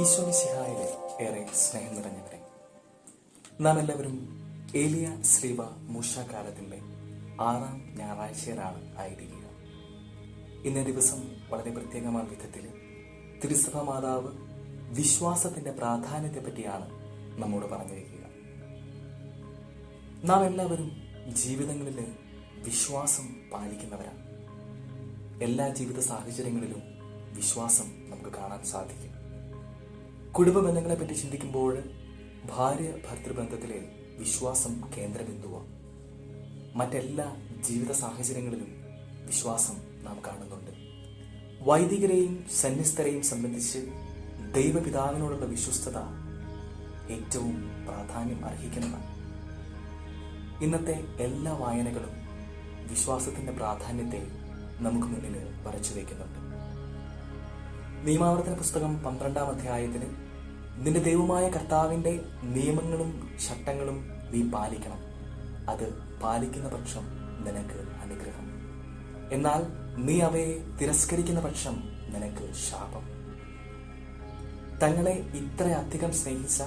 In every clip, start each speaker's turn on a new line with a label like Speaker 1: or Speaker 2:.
Speaker 1: ഈശോമിശിഹായിലെ ഏറെ സ്നേഹം നിറഞ്ഞവരെ നാം എല്ലാവരും ഏലിയ ശ്രീവ മൂഷ ആറാം ഞായറാഴ്ചയിലാണ് ആയിരിക്കുക. ഇന്നേ ദിവസം വളരെ പ്രത്യേകമായ വിധത്തിൽ തിരുസഭ മാതാവ് വിശ്വാസത്തിന്റെ പ്രാധാന്യത്തെ പറ്റിയാണ് നമ്മോട് പറഞ്ഞിരിക്കുക. നാം എല്ലാവരും ജീവിതങ്ങളിൽ വിശ്വാസം പാലിക്കുന്നവരാണ്. എല്ലാ ജീവിത സാഹചര്യങ്ങളിലും വിശ്വാസം നമുക്ക് കാണാൻ സാധിക്കും. കുടുംബ ബന്ധങ്ങളെ പറ്റി ചിന്തിക്കുമ്പോൾ ഭാര്യ ഭർത്തൃബന്ധത്തിലെ വിശ്വാസം കേന്ദ്രബിന്ദുവാണ് മറ്റെല്ലാ ജീവിത സാഹചര്യങ്ങളിലും വിശ്വാസം നാം കാണുന്നുണ്ട്. വൈദികരെയും സന്യസ്തരെയും സംബന്ധിച്ച് ദൈവപിതാവിനോടുള്ള വിശ്വസ്തത ഏറ്റവും പ്രാധാന്യം അർഹിക്കുന്നതാണ്. ഇന്നത്തെ എല്ലാ വായനകളും വിശ്വാസത്തിന്റെ പ്രാധാന്യത്തെ നമുക്ക് മുന്നിൽ വരച്ചു വയ്ക്കുന്നുണ്ട്. നിയമാവർത്തന പുസ്തകം പന്ത്രണ്ടാം അധ്യായത്തിന് നിന്റെ ദൈവമായ കർത്താവിന്റെ നിയമങ്ങളും ചട്ടങ്ങളും നീ പാലിക്കണം. അത് പാലിക്കുന്ന പക്ഷം നിനക്ക് അനുഗ്രഹം. എന്നാൽ നീ അവയെ തിരസ്കരിക്കുന്ന പക്ഷം നിനക്ക് ശാപം. തങ്ങളെ ഇത്ര അധികം സ്നേഹിച്ച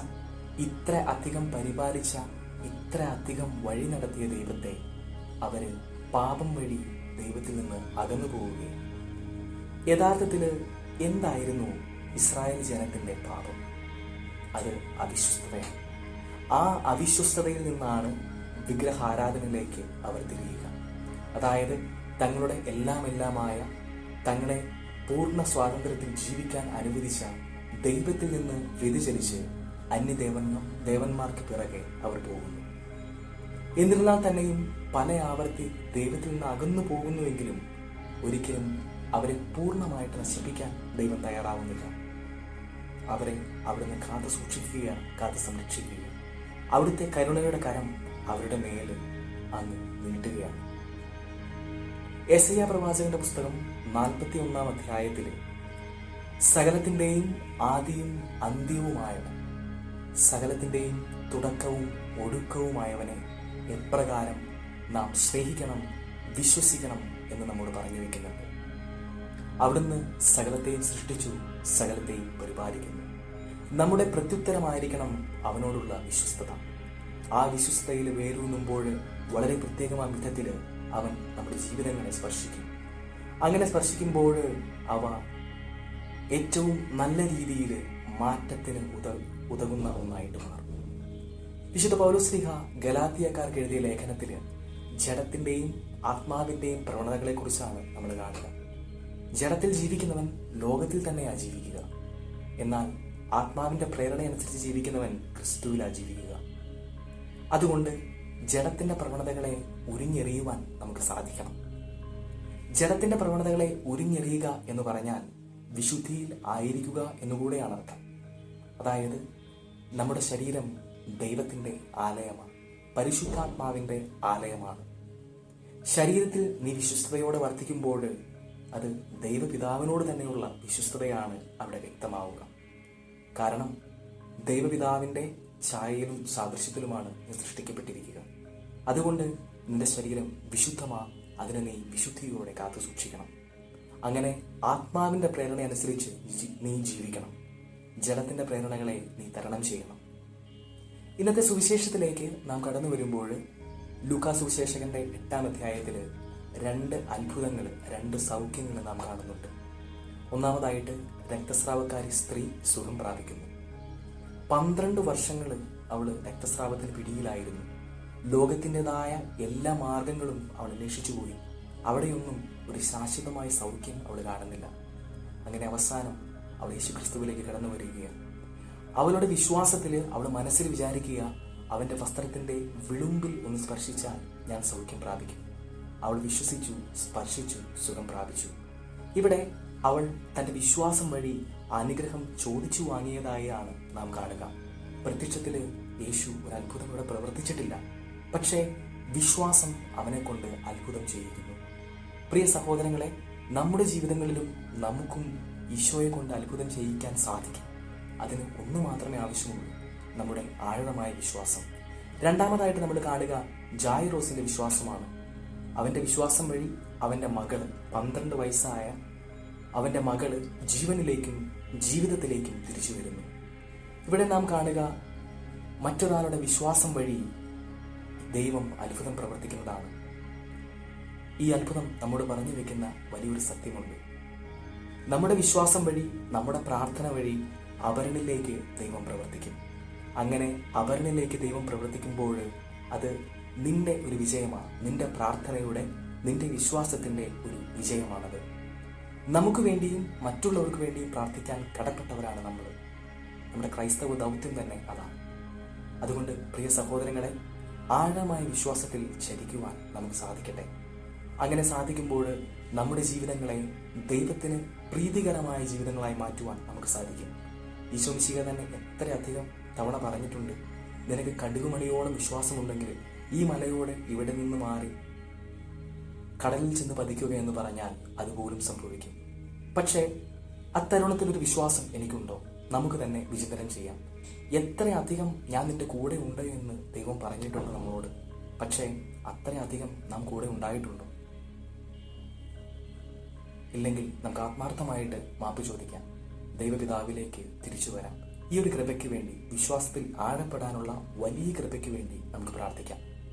Speaker 1: ഇത്ര അധികം പരിപാലിച്ച ഇത്ര അധികം വഴി നടത്തിയ ദൈവത്തെ അവർ പാപം വഴി ദൈവത്തിൽ നിന്ന് അകന്നു പോവുകയും യഥാർത്ഥത്തിൽ എന്തായിരുന്നു ഇസ്രായേൽ ജനത്തിന്റെ പാപം? അത് അവിശ്വസ്തതയാണ്. ആ അവിശ്വസ്തതയിൽ നിന്നാണ് വിഗ്രഹാരാധനയിലേക്ക് അവർ തിരിയുക. അതായത് തങ്ങളുടെ എല്ലാം എല്ലാമായ തങ്ങളെ പൂർണ സ്വാതന്ത്ര്യത്തിൽ ജീവിക്കാൻ അനുവദിച്ച ദൈവത്തിൽ നിന്ന് വ്യതിചലിച്ച് അന്യദേവന്മ ദേവന്മാർക്ക് പിറകെ അവർ പോകുന്നു. എന്നിരുന്നാൽ തന്നെയും പല ആവർത്തി ദൈവത്തിൽ നിന്ന് അകന്നു പോകുന്നുവെങ്കിലും ഒരിക്കലും അവരെ പൂർണമായിട്ട് നശിപ്പിക്കാൻ ദൈവം തയ്യാറാവുന്നില്ല. അവരെ അവിടുന്ന് കാത്തു സൂക്ഷിക്കുകയാണ് കാത്തു സംരക്ഷിക്കുകയാണ്. അവിടുത്തെ കരുണയുടെ കരം അവരുടെ മേൽ അങ്ങ് നീട്ടുകയാണ്. എസയ്യ പ്രവാചകന്റെ പുസ്തകം നാൽപ്പത്തി ഒന്നാം അധ്യായത്തിൽ സകലത്തിന്റെയും ആദിയും അന്ത്യവുമായവൻ സകലത്തിന്റെയും തുടക്കവും ഒടുക്കവുമായവനെ എപ്രകാരം നാം സ്നേഹിക്കണം വിശ്വസിക്കണം എന്ന് നമ്മോട് പറഞ്ഞു വെക്കുന്നുണ്ട്. അവിടുന്ന് സകലത്തെയും സൃഷ്ടിച്ചു സകലത്തെയും പരിപാലിക്കുന്നു. നമ്മുടെ പ്രത്യുത്തരമായിരിക്കണം അവനോടുള്ള വിശ്വസ്തത. ആ വിശ്വസ്തയിൽ വേരൂന്നുമ്പോൾ വളരെ പ്രത്യേകമായ വിധത്തിൽ അവൻ നമ്മുടെ ജീവിതങ്ങളെ സ്പർശിക്കും. അങ്ങനെ സ്പർശിക്കുമ്പോൾ അവ ഏറ്റവും നല്ല രീതിയിൽ മാറ്റത്തിന് ഉത ഉതകുന്ന ഒന്നായിട്ട് മാറും. വിശുദ്ധ പൗലോസ്ലിഹ ഗലാത്തിയക്കാർക്ക് എഴുതിയ ലേഖനത്തിൽ ജഡത്തിന്റെയും ആത്മാവിന്റെയും പ്രവണതകളെക്കുറിച്ചാണ് നമ്മൾ കാണുക. ജഡത്തിൽ ജീവിക്കുന്നവൻ ലോകത്തിൽ തന്നെയാണ് ജീവിക്കുക. എന്നാൽ ആത്മാവിന്റെ പ്രേരണയനുസരിച്ച് ജീവിക്കുന്നവൻ ക്രിസ്തുവിലാ ജീവിക്കുക. അതുകൊണ്ട് ജഡത്തിന്റെ പ്രവണതകളെ ഉരിഞ്ഞെറിയുവാൻ നമുക്ക് സാധിക്കണം. ജഡത്തിന്റെ പ്രവണതകളെ ഉരിഞ്ഞെറിയുക എന്ന് പറഞ്ഞാൽ വിശുദ്ധിയിൽ ആയിരിക്കുക എന്നുകൂടെയാണ് അർത്ഥം. അതായത് നമ്മുടെ ശരീരം ദൈവത്തിന്റെ ആലയമാണ് പരിശുദ്ധാത്മാവിന്റെ ആലയമാണ്. ശരീരത്തിൽ നീ വിശ്വസ്തയോടെ വർദ്ധിക്കുമ്പോൾ അത് ദൈവപിതാവിനോട് തന്നെയുള്ള വിശ്വസ്തതയാണ് അവിടെ വ്യക്തമാവുക. കാരണം ദൈവപിതാവിന്റെ ഛായയിലും സാദൃശ്യത്തിലുമാണ് നീ സൃഷ്ടിക്കപ്പെട്ടിരിക്കുക. അതുകൊണ്ട് നിന്റെ ശരീരം വിശുദ്ധമാ അതിനെ നീ വിശുദ്ധിയോടെ കാത്തു സൂക്ഷിക്കണം. അങ്ങനെ ആത്മാവിന്റെ പ്രേരണ അനുസരിച്ച് നീ ജീവിക്കണം. ജലത്തിന്റെ പ്രേരണകളെ നീ തരണം ചെയ്യണം. ഇന്നത്തെ സുവിശേഷത്തിലേക്ക് നാം കടന്നു വരുമ്പോൾ ലൂക്കാ സുവിശേഷകന്റെ എട്ടാം അധ്യായത്തിൽ രണ്ട് അത്ഭുതങ്ങൾ രണ്ട് സൗഖ്യങ്ങൾ നാം കാണുന്നുണ്ട്. ഒന്നാമതായിട്ട് രക്തസ്രാവക്കാരി സ്ത്രീ സുഖം പ്രാപിക്കുന്നു. പന്ത്രണ്ട് വർഷങ്ങൾ അവൾ രക്തസ്രാവത്തിന് പിടിയിലായിരുന്നു. ലോകത്തിന്റെതായ എല്ലാ മാർഗങ്ങളും അവൾ അന്വേഷിച്ചു പോയി. അവിടെയൊന്നും ഒരു ശാശ്വതമായ സൗഖ്യം അവൾ കാണുന്നില്ല. അങ്ങനെ അവസാനം അവൾ യേശുക്രിസ്തുവിലേക്ക് കടന്നു വരികയാണ്. അവളുടെ വിശ്വാസത്തിൽ അവൾ മനസ്സിൽ വിചാരിക്കുക അവന്റെ വസ്ത്രത്തിന്റെ വിളുമ്പിൽ ഒന്ന് സ്പർശിച്ചാൽ ഞാൻ സൗഖ്യം പ്രാപിക്കും. അവൾ വിശ്വസിച്ചു സ്പർശിച്ചു സുഖം പ്രാപിച്ചു. ഇവിടെ അവൾ തന്റെ വിശ്വാസം വഴി അനുഗ്രഹം ചോദിച്ചു വാങ്ങിയതായാണ് നാം കാണുക. പ്രത്യക്ഷത്തിൽ യേശു ഒരു അത്ഭുതം ഇവിടെ പ്രവർത്തിച്ചിട്ടില്ല. പക്ഷേ വിശ്വാസം അവനെ കൊണ്ട് അത്ഭുതം ചെയ്യിക്കുന്നു. പ്രിയ സഹോദരങ്ങളെ നമ്മുടെ ജീവിതങ്ങളിലും നമുക്കും ഈശോയെ കൊണ്ട് അത്ഭുതം ചെയ്യിക്കാൻ സാധിക്കും. അതിന് ഒന്ന് മാത്രമേ ആവശ്യമുള്ളൂ നമ്മുടെ ആഴമായ വിശ്വാസം. രണ്ടാമതായിട്ട് നമ്മൾ കാണുക ജായിറോസിന്റെ വിശ്വാസമാണ്. അവന്റെ വിശ്വാസം വഴി അവന്റെ മകൾ പന്ത്രണ്ട് വയസ്സായ അവന്റെ മകൾ ജീവനിലേക്കും ജീവിതത്തിലേക്കും തിരിച്ചു വരുന്നു. ഇവിടെ നാം കാണുക മറ്റൊരാളുടെ വിശ്വാസം വഴി ദൈവം അത്ഭുതം പ്രവർത്തിക്കുന്നതാണ്. ഈ അത്ഭുതം നമ്മോട് പറഞ്ഞു വെക്കുന്ന വലിയൊരു സത്യമുണ്ട്. നമ്മുടെ വിശ്വാസം വഴി നമ്മുടെ പ്രാർത്ഥന വഴി അവരണിലേക്ക് ദൈവം പ്രവർത്തിക്കും. അങ്ങനെ അവരണിലേക്ക് ദൈവം പ്രവർത്തിക്കുമ്പോൾ അത് നിന്റെ ഒരു വിജയമാണ്. നിന്റെ പ്രാർത്ഥനയുടെ നിന്റെ വിശ്വാസത്തിന്റെ ഒരു വിജയമാണത്. നമുക്ക് വേണ്ടിയും മറ്റുള്ളവർക്ക് വേണ്ടിയും പ്രാർത്ഥിക്കാൻ കടപ്പെട്ടവരാണ് നമ്മൾ നമ്മുടെ ക്രൈസ്തവ ദൗത്യം തന്നെ അതാണ് അതുകൊണ്ട് പ്രിയ സഹോദരങ്ങളെ ആഴമായ വിശ്വാസത്തിൽ ചരിക്കുവാൻ നമുക്ക് സാധിക്കട്ടെ. അങ്ങനെ സാധിക്കുമ്പോൾ നമ്മുടെ ജീവിതങ്ങളെ ദൈവത്തിന് പ്രീതികരമായ ജീവിതങ്ങളായി മാറ്റുവാൻ നമുക്ക് സാധിക്കും. ഈശോ മിശിക തന്നെ എത്രയധികം തവണ പറഞ്ഞിട്ടുണ്ട് നിനക്ക് കടുകുമണിയോളം വിശ്വാസമുണ്ടെങ്കിൽ ഈ മലയോട് ഇവിടെ നിന്ന് മാറി കടലിൽ ചെന്ന് പതിക്കുക എന്ന് പറഞ്ഞാൽ അതുപോലും സംഭവിക്കും. പക്ഷേ അത്തരുണത്തിലൊരു വിശ്വാസം എനിക്കുണ്ടോ? നമുക്ക് തന്നെ വിചിന്തനം ചെയ്യാം. എത്രയധികം ഞാൻ നിന്റെ കൂടെ ഉണ്ട് എന്ന് ദൈവം പറഞ്ഞിട്ടുണ്ട് നമ്മളോട്. പക്ഷേ അത്രയധികം നാം കൂടെ ഉണ്ടായിട്ടുണ്ടോ? ഇല്ലെങ്കിൽ നമുക്ക് ആത്മാർത്ഥമായിട്ട് മാപ്പ് ചോദിക്കാം. ദൈവപിതാവിലേക്ക് തിരിച്ചു വരാം. ഈ ഒരു കൃപയ്ക്ക് വേണ്ടി വിശ്വാസത്തിൽ ആഴപ്പെടാനുള്ള വലിയ കൃപയ്ക്ക് വേണ്ടി നമുക്ക് പ്രാർത്ഥിക്കാം.